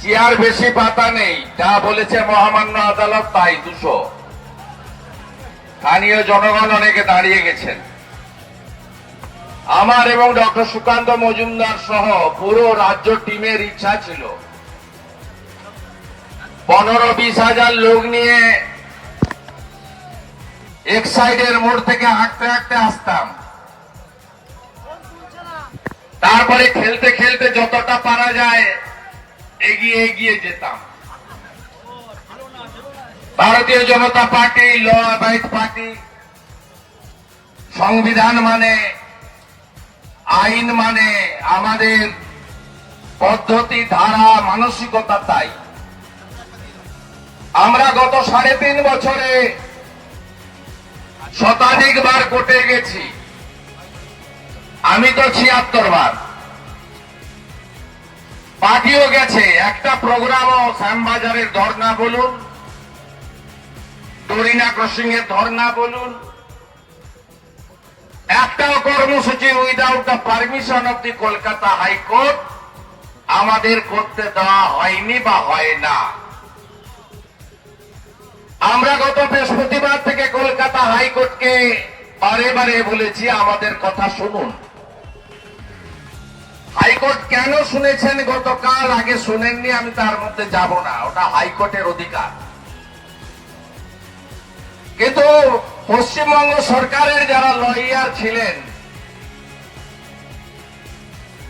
Chair বেশি পাতা নেই, যা বলেছে মহামান্য আদালত তাই দুশো। স্থানীয় জনগণ অনেকে দাঁড়িয়ে গেছেন। আমার এবং ডক্টর সুকান্ত মজুমদার সহ পুরো রাজ্য টিমের ইচ্ছা ছিল। পনেরো বিশ হাজার লোক নিয়ে এক সাইডের মোড় থেকে হাঁটতে হাঁটতে আসতাম। তারপরে খেলতে খেলতে যতটা পারা যায় এগিয়ে এগিয়ে যেতাম। Bharatiya Janata party, law abide party, সংবিধান মানে আইন মানে আমাদের পদ্ধতি, ধারা, মানসিকতা তাই। আমরা গত সাড়ে তিন বছরে শতাধিক বার কোর্টে গেছি। আমি তো ছিয়াত্তর বার। পার্টিও গেছে। একটা প্রোগ্রামও শ্যামবাজারের ধর্না বলুন ডরিনা ক্রসিং এর ধর্না বলুন, একটাও কর্মসূচি without the permission of the Kolkata high court আমাদের করতে দেওয়া হয়নি বা হয় না। আমরা গত বৃহস্পতিবার থেকে কলকাতা হাইকোর্টকে বারে বারে বলেছি, আমাদের কথা শুনুন। হাইকোর্ট কেন শুনেছেন? গতকাল আগে শুনেননি, আমি তার মধ্যে যাব না। ওটা হাইকোর্টের অধিকার। কিন্তু পশ্চিমবঙ্গ সরকারের যারা লয়ার ছিলেন,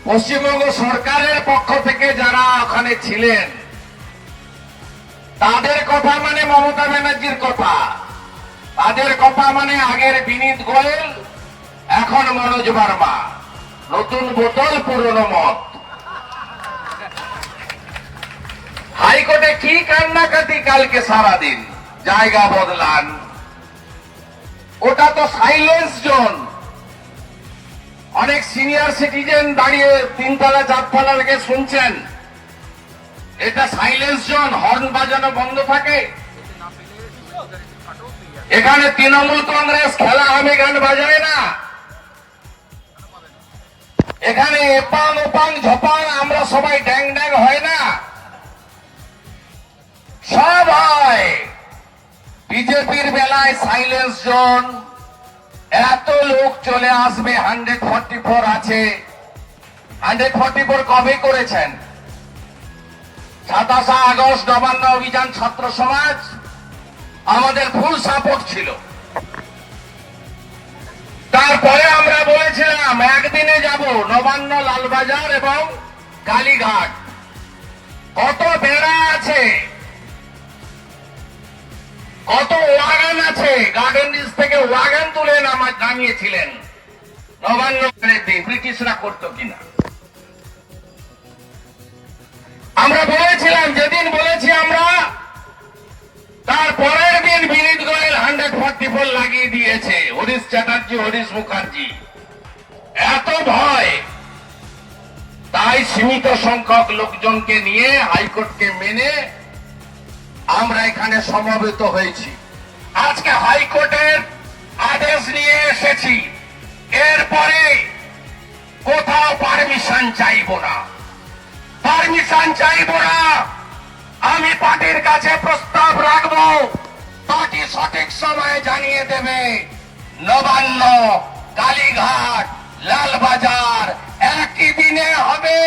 পশ্চিমবঙ্গ সরকারের পক্ষ থেকে যারা ওখানে ছিলেন, তাদের কথা মানে মমতা ব্যানার্জির কথা। তাদের কথা মানে আগের বিনীত গোয়েল, এখন মনোজ বার্মা। নতুন বোতল পুরনো মত। হাইকোর্টে কি কান্নাকাটি কালকে সারাদিন? জায়গা বদলান। ওটা তো সাইলেন্স জোন অনেক সিনিয়র সিটিজেন দাঁড়িয়ে তিনতলা, চারতলা থেকে শুনছেন। এটা সাইলেন্স জোন হর্ন বাজানো বন্ধ থাকে। এখানে তৃণমূল কংগ্রেস খেলা হবে গান বাজায় না। এখানে এপাং ওপাং ঝপাং আমরা সবাই ড্যাং ড্যাং হয় না। সব হয়। বিজেপির বেলায় সাইলেন্স জোন এত লোক চলে আসবে হান্ড্রেড ফর্টি ফোর আছে। হান্ড্রেড ফর্টি ফোর কবে করেছেন? সাতাশে আগস্ট, নবান্ন অভিযান ছাত্র সমাজ। আমাদের ফুল সাপোর্ট ছিল। তারপরে আমরা বলেছিলাম, একদিনে যাব নবান্ন লালবাজার এবং কালীঘাট। কত বেড়া আছে? কত ওয়াগান আছে? গার্ডেন রিজ থেকে ওয়াগান তুলে নামা নামিয়েছিলেন। নবান্ন দিন, ব্রিটিশরা করতো কিনা? আমরা বলেছিলাম, যেদিন ফোর লাগিয়ে দিয়েছে হরিশ চ্যাটার্জি, হরিশ মুখার্জি। এত ভয়! তাই সীমিত সংখ্যক লোকজনকে নিয়ে হাইকোর্টকে মেনে আমরা এখানে সমবেত হয়েছি। আজকে হাইকোর্টের আদেশ নিয়ে এসেছি। এরপরে কোথাও পারমিশন চাইব না। পারমিশন চাইব না! আমি পার্টির কাছে প্রস্তাব রাখব। পার্টি সঠিক সময়ে জানিয়ে দেবে। নবান্ন, কালীঘাট, লালবাজার, একই দিনে হবে।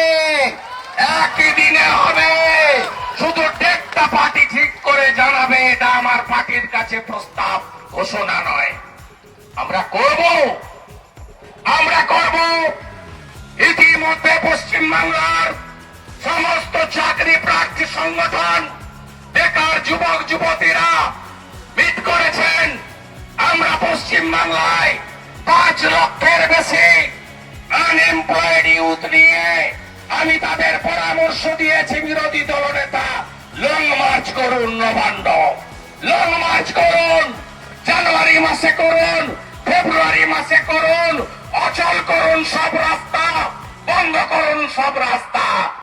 একই দিনে হবে। শুধু ডেটটা পার্টি ঠিক করে জানাবে, এটা আমার পার্টির কাছে প্রস্তাব, ঘোষণা নয়। আমরা করব। আমরা করব। ইতিমধ্যে পশ্চিমবাংলার সমস্ত চাকরি প্রার্থী সংগঠন, বেকার যুবক, যুবতীরা পশ্চিম বাংলায় পাঁচ লক্ষের বেশি আনএমপ্লয়েড ইউথ নিয়ে আমি তাদের পরামর্শ দিয়েছি বিরোধী দলনেতা। লং মার্চ করুন নবান্ন লং মার্চ করুন, জানুয়ারি মাসে করুন, ফেব্রুয়ারি মাসে করুন, অচল করুন সব রাস্তা, বন্ধ করুন সব রাস্তা।